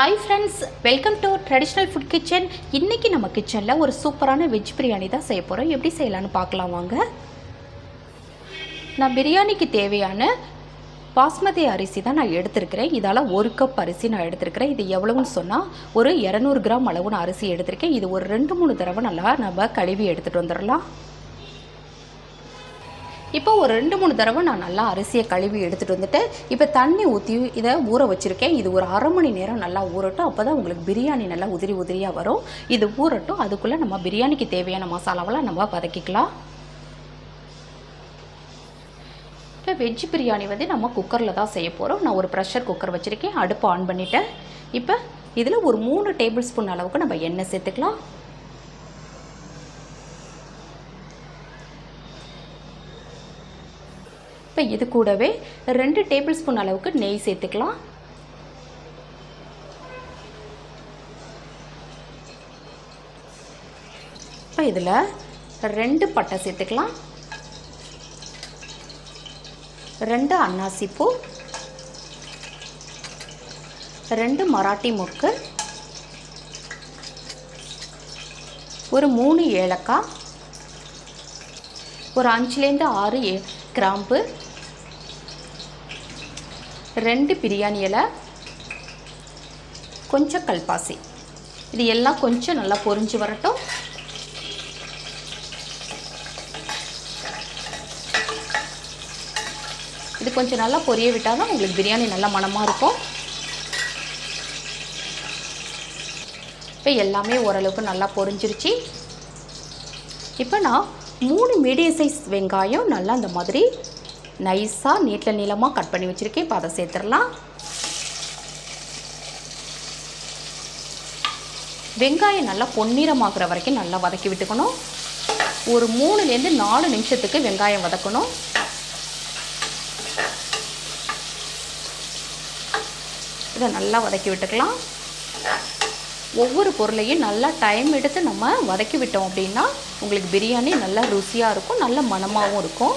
Hi friends welcome to traditional food kitchen இன்றைக்கி நம்ம கிச்சனில் ஒரு சூப்பரான வெஜ் பிரியாணி தான் செய்ய போகிறோம் எப்படி செய்யலான்னு பார்க்கலாம் வாங்க. நான் பிரியாணிக்கு தேவையான பாஸ்மதி அரிசி தான் நான் எடுத்திருக்கிறேன். இதால் ஒரு கப் அரிசி நான் எடுத்திருக்கிறேன். இது எவ்வளவுன்னு சொன்னால் ஒரு இரநூறு கிராம் அளவு நான் அரிசி எடுத்திருக்கேன். இது ஒரு ரெண்டு மூணு தடவை நல்லா நம்ம கழுவி எடுத்துகிட்டு வந்துடலாம். இப்போ ஒரு ரெண்டு மூணு தடவை நான் நல்லா அரிசியை கழுவி எடுத்துகிட்டு வந்துட்டு இப்போ தண்ணி ஊற்றி இதை ஊற வச்சுருக்கேன். இது ஒரு அரை மணி நேரம் நல்லா ஊறட்டும். அப்போ தான் உங்களுக்கு பிரியாணி நல்லா உதிரி உதிரியாக வரும். இது ஊறட்டும். அதுக்குள்ளே நம்ம பிரியாணிக்கு தேவையான மசாலாவெல்லாம் நம்ம வதக்கிக்கலாம். இப்போ வெஜ் பிரியாணி வந்து நம்ம குக்கரில் தான் செய்ய போகிறோம் நான் ஒரு ப்ரெஷர் குக்கர் வச்சுருக்கேன். அடுப்பு ஆன் பண்ணிவிட்டேன் இப்போ இதில் ஒரு மூணு டேபிள் ஸ்பூன் அளவுக்கு நம்ம எண்ணெய் சேர்த்துக்கலாம். இப்போ இது கூடவே ரெண்டு டேபிள் ஸ்பூன் அளவுக்கு நெய் சேர்த்துக்கலாம். இப்போ இதில் ரெண்டு பட்டை சேர்த்துக்கலாம். ரெண்டு அன்னாசிப்பூ ரெண்டு மராட்டி முக்கு ஒரு மூணு ஏலக்காய். ஒரு அஞ்சுலேருந்து ஆறு ஏ கிராம்பு. ரெண்டு பிரியாணி இலை கொஞ்சம் கல்பாசி. இது எல்லாம் கொஞ்சம் நல்லா பொரிஞ்சு வரட்டும். இது கொஞ்சம் நல்லா பொரிய விட்டால் தான் உங்களுக்கு பிரியாணி நல்லா மணமாக இருக்கும். இப்போ எல்லாமே ஓரளவுக்கு நல்லா பொரிஞ்சிருச்சு இப்போ நான் மூணு மீடியம் சைஸ் வெங்காயம் நல்லா அந்த மாதிரி நைஸாக நீட்டில் நீளமாக கட் பண்ணி வச்சுருக்கேன். இப்போ அதை சேர்த்துடலாம். வெங்காயம் நல்லா பொன்னிறமாக்குற வரைக்கும் நல்லா வதக்கி விட்டுக்கணும். ஒரு மூணுலேருந்து நாலு நிமிஷத்துக்கு வெங்காயம் வதக்கணும். இதை நல்லா வதக்கி விட்டுக்கலாம். ஒவ்வொரு பொருளையும் நல்லா டைம் எடுத்து நம்ம வதக்கி விட்டோம் அப்படின்னா உங்களுக்கு பிரியாணி நல்லா ருசியாக இருக்கும் நல்ல மணமாகவும் இருக்கும்.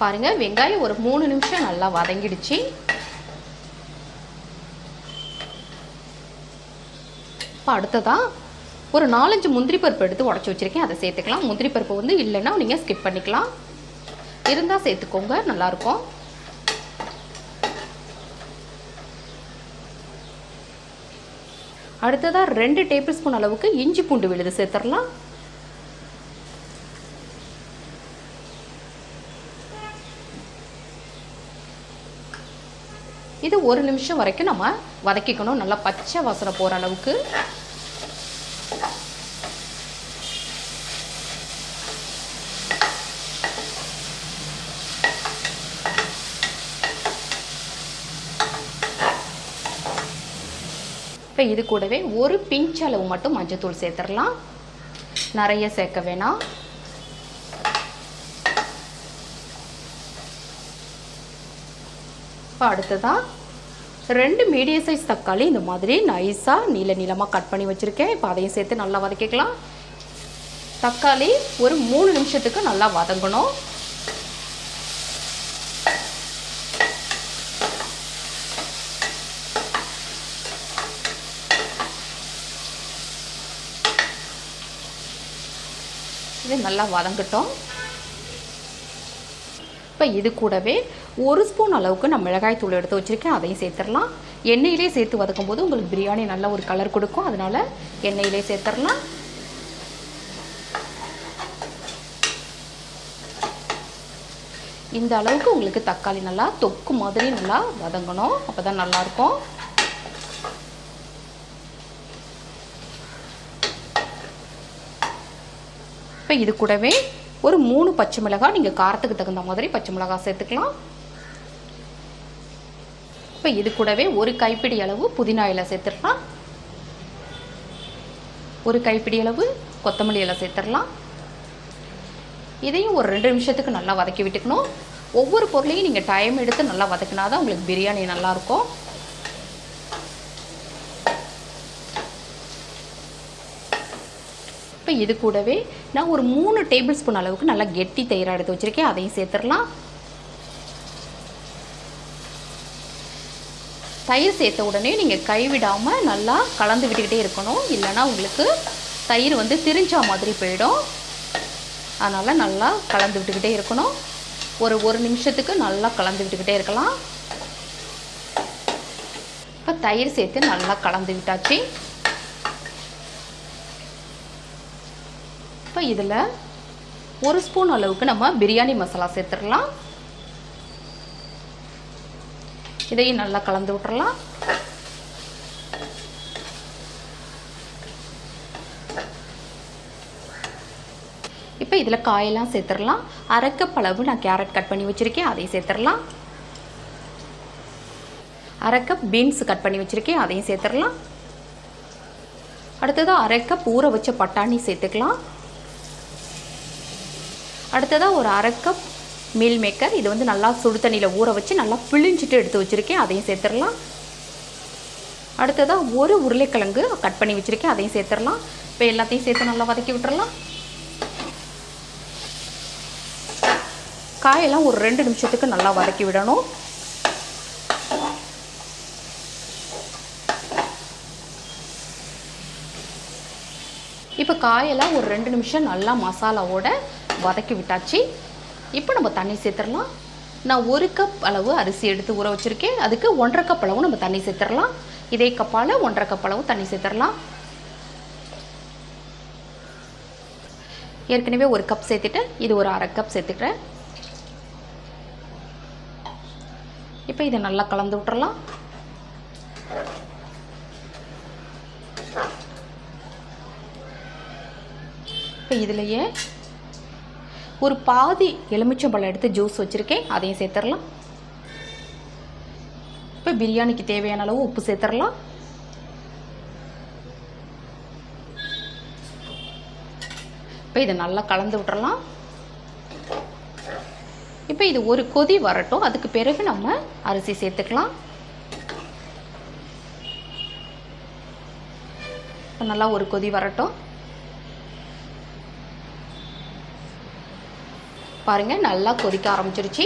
பாருங்கள் வெங்காயம் ஒரு மூணு நிமிஷம் நல்லா வதங்கிடுச்சு. இப்போ அடுத்ததாக ஒரு நாலஞ்சு முந்திரி பருப்பு எடுத்து உடச்சி வச்சுருக்கேன். அதை சேர்த்துக்கலாம். முந்திரி பருப்பு வந்து இல்லைன்னா நீங்கள் ஸ்கிப் பண்ணிக்கலாம். இருந்தால் சேர்த்துக்கோங்க. நல்லாயிருக்கும் அடுத்ததாக ரெண்டு டேபிள் ஸ்பூன் அளவுக்கு இஞ்சி பூண்டு விழுது சேர்த்துடலாம். இது ஒரு நிமிஷம் வரைக்கும் நம்ம வதக்கிக்கணும். நல்லா பச்சை வாசனை போகிற அளவுக்கு. இப்போ இது கூடவே ஒரு பிஞ்ச் அளவு மட்டும் மஞ்சத்தூள் சேர்த்துடலாம். நிறைய சேர்க்க வேணாம். இப்போ அடுத்ததாக ரெண்டு மீடியம் சைஸ் தக்காளி இந்த மாதிரி நைஸாக நீல நீளமாக கட் பண்ணி வச்சுருக்கேன். இப்போ அதையும் சேர்த்து நல்லா வதக்கிக்கலாம். தக்காளி ஒரு மூணு நிமிஷத்துக்கு நல்லா வதங்கணும். இது நல்லா வதங்கட்டும். இப்போ இது கூடவே ஒரு ஸ்பூன் அளவுக்கு நான் மிளகாய் தூள் எடுத்து வச்சுருக்கேன் அதையும் சேர்த்துடலாம். எண்ணெயிலே சேர்த்து வதக்கும் போது உங்களுக்கு பிரியாணி நல்ல ஒரு கலர் கொடுக்கும். அதனால் எண்ணெயிலே சேர்த்துடலாம். இந்த அளவுக்கு உங்களுக்கு தக்காளி நல்லா தொக்கு மாதிரி நல்லா வதங்கணும். அப்போ தான் நல்லாயிருக்கும். இப்போ இது கூடவே ஒரு மூணு பச்சை மிளகாய் நீங்கள் காரத்துக்கு தகுந்த மாதிரி பச்சை மிளகாய் சேர்த்துக்கலாம். இப்போ இது கூடவே ஒரு கைப்பிடி அளவு புதினா இலை சேர்த்துடலாம். ஒரு கைப்பிடி அளவு கொத்தமல்லி இலை சேர்த்துடலாம். இதையும் ஒரு ரெண்டு நிமிஷத்துக்கு நல்லா வதக்கி விட்டுக்கணும். ஒவ்வொரு பொருளையும் நீங்கள் டைம் எடுத்து நல்லா வதக்கினா தான் உங்களுக்கு பிரியாணி நல்லாயிருக்கும். இப்போ இது கூடவே நான் ஒரு மூணு டேபிள் ஸ்பூன் அளவுக்கு நல்லா கெட்டி தயிராக எடுத்து வச்சுருக்கேன். அதையும் சேர்த்துடலாம். தயிர் சேர்த்த உடனே நீங்கள் கைவிடாமல் நல்லா கலந்து விட்டுக்கிட்டே இருக்கணும். இல்லைன்னா உங்களுக்கு தயிர் வந்து திரிஞ்சா மாதிரி போயிடும். அதனால் நல்லா கலந்து விட்டுக்கிட்டே இருக்கணும். ஒரு ஒரு நிமிஷத்துக்கு நல்லா கலந்து விட்டுக்கிட்டே இருக்கலாம். இப்போ தயிர் சேர்த்து நல்லா கலந்து விட்டாச்சு. இப்போ இதில் ஒரு ஸ்பூன் அளவுக்கு நம்ம பிரியாணி மசாலா சேர்த்துடலாம். இதையும் நல்லா கலந்து விட்டுறலாம். இப்போ இதில் காயெல்லாம் சேர்த்துடலாம். அரைக்கப்பளவு நான் கேரட் கட் பண்ணி வச்சுருக்கேன் அதையும் சேர்த்துடலாம். அரைக்கப் பீன்ஸ் கட் பண்ணி வச்சுருக்கேன் அதையும் சேர்த்துடலாம். அடுத்ததாக அரைக்கப் ஊற வச்ச பட்டாணி சேர்த்துக்கலாம். அடுத்ததாக ஒரு அரைக்கப் மீல் மேக்கர் இது வந்து நல்லா சுடு தண்ணியில் ஊற வச்சு நல்லா பிழிஞ்சிட்டு எடுத்து வச்சுருக்கேன். அதையும் சேர்த்துடலாம். அடுத்ததாக ஒரு உருளைக்கிழங்கு கட் பண்ணி வச்சுருக்கேன். அதையும் சேர்த்துடலாம். இப்போ எல்லாத்தையும் சேர்த்து நல்லா வதக்கி விட்டுறலாம். காயெல்லாம் ஒரு ரெண்டு நிமிஷத்துக்கு நல்லா வதக்கி விடணும். இப்போ காயெல்லாம் ஒரு ரெண்டு நிமிஷம் நல்லா மசாலாவோட வதக்கி விட்டாச்சு. இப்போ நம்ம தண்ணி சேர்த்துடலாம். நான் ஒரு கப் அளவு அரிசி எடுத்து ஊற வச்சுருக்கேன். அதுக்கு ஒன்றரை கப் அளவு நம்ம தண்ணி சேர்த்துடலாம். இதே கப்பால் ஒன்றரை கப் அளவு தண்ணி சேர்த்துடலாம். ஏற்கனவே ஒரு கப் சேர்த்துட்டு இது ஒரு அரை கப் சேர்த்துக்கிறேன். இப்போ இதை நல்லா கலந்து விட்டுறலாம். இப்போ இதுலையே ஒரு பாதி எலுமிச்சம்பழம் எடுத்து ஜூஸ் வச்சுருக்கேன் அதையும் சேர்த்துடலாம். இப்போ பிரியாணிக்கு தேவையான அளவு உப்பு சேர்த்துடலாம். இப்போ இதை நல்லா கலந்து விட்டுறலாம். இப்போ இது ஒரு கொதி வரட்டும் அதுக்கு பிறகு நம்ம அரிசி சேர்த்துக்கலாம். இப்போ நல்லா ஒரு கொதி வரட்டும். பாருங்கள் நல்லா கொதிக்க ஆரம்பிச்சிருச்சு.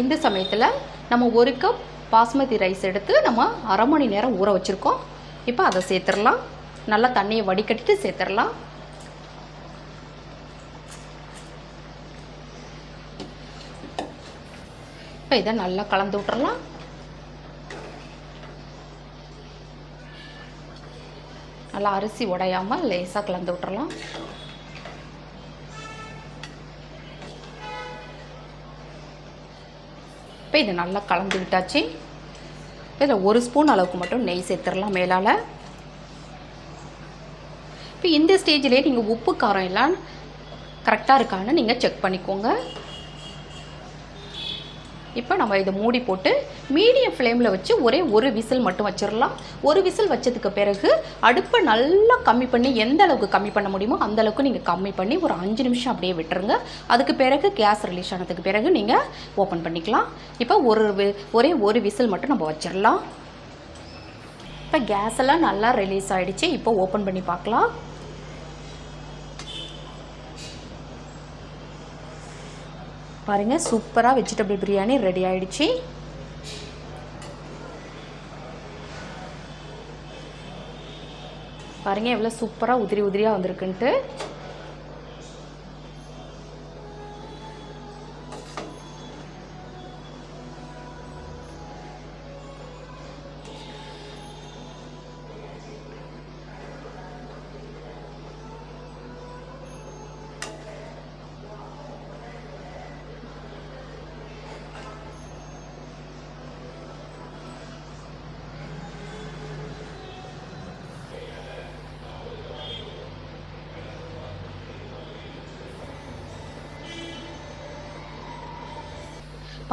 இந்த சமயத்தில் நம்ம ஒரு கப் பாஸ்மதி ரைஸ் எடுத்து நம்ம அரை மணி நேரம் ஊற வச்சுருக்கோம். இப்போ அதை சேர்த்துடலாம். நல்லா தண்ணியை வடிகட்டிட்டு சேர்த்துடலாம். இப்போ இதை நல்லா கலந்து விட்டுறலாம். நல்லா அரிசி உடையாமல் லேசாக கலந்து விட்டுறலாம். இப்போ இது நல்லா கலந்து விட்டாச்சு. இதில் ஒரு ஸ்பூன் அளவுக்கு மட்டும் நெய் சேர்த்துடலாம் மேலால். இப்போ இந்த ஸ்டேஜ்லேயே நீங்கள் உப்பு காரம் எல்லாம் கரெக்டாக இருக்கான்னு நீங்கள் செக் பண்ணிக்கோங்க. இப்போ நம்ம இதை மூடி போட்டு மீடியம் ஃப்ளேமில் வச்சு ஒரே ஒரு விசில் மட்டும் வச்சிடலாம். ஒரு விசில் வச்சதுக்கு பிறகு அடுப்பை நல்லா கம்மி பண்ணி எந்த அளவுக்கு கம்மி பண்ண முடியுமோ அந்த அளவுக்கு நீங்கள் கம்மி பண்ணி ஒரு அஞ்சு நிமிஷம் அப்படியே விட்டுருங்க. அதுக்கு பிறகு கேஸ் ரிலீஸ் ஆனதுக்கு பிறகு நீங்கள் ஓப்பன் பண்ணிக்கலாம். இப்போ ஒரு வி- ஒரே ஒரு விசில் மட்டும் நம்ம வச்சிடலாம். இப்போ கேஸ் எல்லாம் நல்லா ரிலீஸ் ஆகிடுச்சு இப்போ ஓப்பன் பண்ணி பார்க்கலாம். பாருங்க சூப்பராக வெஜிடபிள் பிரியாணி ரெடி ஆயிடுச்சு. பாருங்க எவ்வளோ சூப்பராக உதிரி உதிரியாக வந்திருக்குன்ட்டு.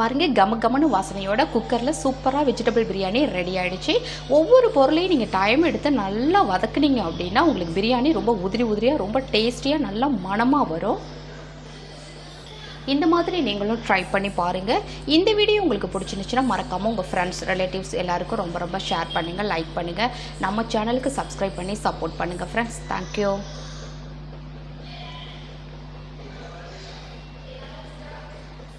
பாருங்கள் கம கமனு வாசனையோட குக்கரில் சூப்பராக வெஜிடபிள் பிரியாணி ரெடி ஆகிடுச்சு ஒவ்வொரு பொருளையும் நீங்கள் டைம் எடுத்து நல்லா வதக்குனீங்க அப்படின்னா உங்களுக்கு பிரியாணி ரொம்ப உதிரி உதிரியாக ரொம்ப டேஸ்டியாக நல்லா மணமாக வரும். இந்த மாதிரி நீங்களும் ட்ரை பண்ணி பாருங்கள் இந்த வீடியோ உங்களுக்கு பிடிச்சிருந்துச்சுன்னா மறக்காமல் உங்கள் ஃப்ரெண்ட்ஸ் ரிலேட்டிவ்ஸ் எல்லாருக்கும் ரொம்ப ரொம்ப ஷேர் பண்ணுங்கள் லைக் பண்ணுங்கள் நம்ம சேனலுக்கு சப்ஸ்கிரைப் பண்ணி சப்போர்ட் பண்ணுங்கள் ஃப்ரெண்ட்ஸ் தேங்க்யூ